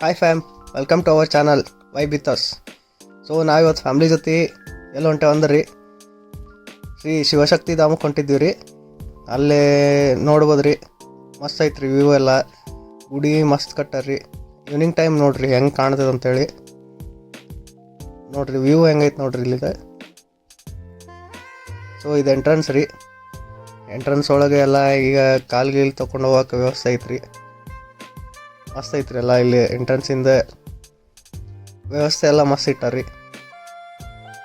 Hi fam welcome to our channel Y ಬಿತ್ತಸ್ so ನಾವಿವತ್ತು family ಜೊತೆ ಎಲ್ಲ ಹೊಂಟೆ ಅಂದ್ರಿ ಶ್ರೀ ಶಿವಶಕ್ತಿ ಧಾಮಕ್ಕೆ ಹೊಂಟಿದ್ದೀವಿ ರೀ ಅಲ್ಲೇ ನೋಡ್ಬೋದು ರೀ ಮಸ್ತ್ ಐತ್ರಿ ವ್ಯೂ ಎಲ್ಲ. ಗುಡಿ ಮಸ್ತ್ ಕಟ್ಟಾರ್ರಿ. ಈವ್ನಿಂಗ್ ಟೈಮ್ ನೋಡ್ರಿ, ಹೆಂಗೆ ಕಾಣ್ತದೆ ಅಂತೇಳಿ. ನೋಡ್ರಿ ವ್ಯೂ ಹೆಂಗೈತೆ ನೋಡ್ರಿ ಇಲ್ಲಿದೆ. ಸೊ ಇದು ಎಂಟ್ರೆನ್ಸ್ ರೀ. ಎಂಟ್ರೆನ್ಸ್ ಒಳಗೆ ಎಲ್ಲ ಈಗ ಕಾಲ್ ಗೀಲ್ ತೊಗೊಂಡು ಹೋಗೋಕೆ ವ್ಯವಸ್ಥೆ ಐತ್ರಿ. ಮಸ್ತ್ ಐತ್ರಿ ಎಲ್ಲ ಇಲ್ಲಿ ಎಂಟ್ರೆನ್ಸಿಂದ ವ್ಯವಸ್ಥೆ ಎಲ್ಲ ಮಸ್ತ್ ಇಟ್ಟಾರ್ರಿ.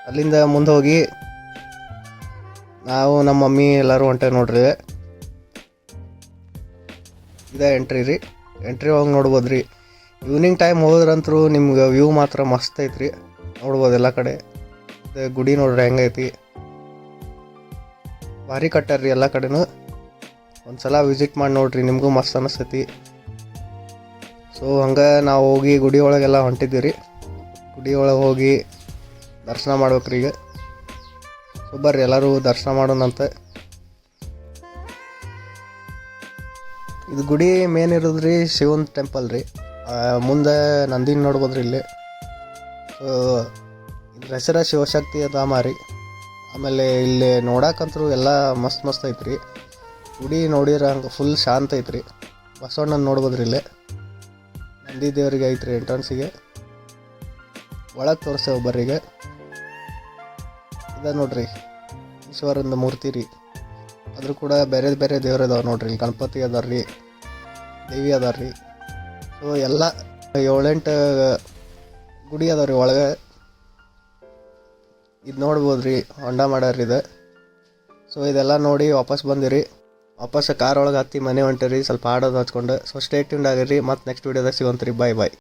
ಅಲ್ಲಿಂದ ಮುಂದೆ ಹೋಗಿ ನಾವು ನಮ್ಮ ಮಮ್ಮಿ ಎಲ್ಲರೂ ಹೊಂಟೆ ನೋಡ್ರಿ. ಇದೇ ಎಂಟ್ರಿ ರೀ. ಎಂಟ್ರಿ ಹೋಗಿ ನೋಡ್ಬೋದು ರೀ ಈವ್ನಿಂಗ್ ಟೈಮ್ ಹೋದ್ರಂತರೂ ನಿಮ್ಗೆ ವ್ಯೂ ಮಾತ್ರ ಮಸ್ತ್ ಐತ್ರಿ. ನೋಡ್ಬೋದು ಎಲ್ಲ ಕಡೆ. ಗುಡಿ ನೋಡ್ರಿ ಹೆಂಗೈತಿ ಭಾರಿ ಕಟ್ಟಾರ್ರಿ ಎಲ್ಲ ಕಡೆನೂ. ಒಂದು ಸಲ ವಿಸಿಟ್ ಮಾಡಿ ನೋಡ್ರಿ, ನಿಮಗೂ ಮಸ್ತ್ ಅನಿಸ್ತೈತಿ. ಸೊ ಹಂಗೆ ನಾವು ಹೋಗಿ ಗುಡಿ ಒಳಗೆಲ್ಲ ಹೊಂಟಿದ್ದೀವಿ ರೀ. ಗುಡಿ ಒಳಗೆ ಹೋಗಿ ದರ್ಶನ ಮಾಡ್ಬೇಕ್ರಿ ಈಗ. ಸೊ ಬರ್ರಿ ಎಲ್ಲರೂ ದರ್ಶನ ಮಾಡೋಣಂತೆ ಇದು ಗುಡಿ ಮೇನ್ ಇರೋದ್ರಿ ಶಿವನ್ ಟೆಂಪಲ್ ರೀ. ಮುಂದೆ ನಂದಿನ ನೋಡ್ಬೋದ್ರಿ ಇಲ್ಲಿ. ಸೊ ಇದ್ರ ಹೆಸರ ಶಿವಶಕ್ತಿ ಧಾಮ ರೀ. ಆಮೇಲೆ ಇಲ್ಲಿ ನೋಡಕ್ಕಂತರೂ ಎಲ್ಲ ಮಸ್ತ್ ಮಸ್ತ್ ಐತ್ರಿ. ಗುಡಿ ನೋಡಿರೋ ಹಂಗೆ ಫುಲ್ ಶಾಂತ ಐತ್ರಿ. ಬಸವಣ್ಣನ ನೋಡ್ಬೋದ್ರಿ ಇಲ್ಲೇ. ನಂದಿ ದೇವರಿಗೆ ಐತ್ರಿ ಎಂಟ್ರೆನ್ಸಿಗೆ ಒಳಗೆ ತೋರಿಸ್ತೇವೆ ಒಬ್ಬರಿಗೆ. ಇದ ನೋಡ್ರಿ ಈಶ್ವರಂದು ಮೂರ್ತಿ ರೀ. ಅದ್ರ ಕೂಡ ಬೇರೆ ಬೇರೆ ದೇವ್ರು ಇದಾವೆ ನೋಡ್ರಿ ಗಣಪತಿ ಅದಾರ ರೀ, ದೇವಿ ಅದಾರ ರೀ. ಸೊ ಎಲ್ಲ ಏಳೆಂಟು ಗುಡಿ ಅದಾವ ರೀ ಒಳಗೆ. ಇದು ನೋಡ್ಬೋದು ರೀ ಹೊಂಡ ಮಾಡ್ಯಾರ ಇದು. ಸೊ ಇದೆಲ್ಲ ನೋಡಿ ವಾಪಸ್ ಬಂದಿರಿ. ವಾಪಸ್ ಕಾರ್ ಒಳಗೆ ಹತ್ತಿ ಮನೆ ಹೊಂಟಿರಿ, ಸ್ವಲ್ಪ ಆಡೋದು ಹಚ್ಕೊಂಡು, ಸೊ ಸ್ಟೇಟ್ ಟ್ಯೂನ್ ಆಗಿರಿ ಮತ್ತೆ ನೆಕ್ಸ್ಟ್ ವೀಡಿಯೋದಾಗ ಸಿಗೋಂತ್ರಿ. ಬಾಯ್ ಬಾಯ್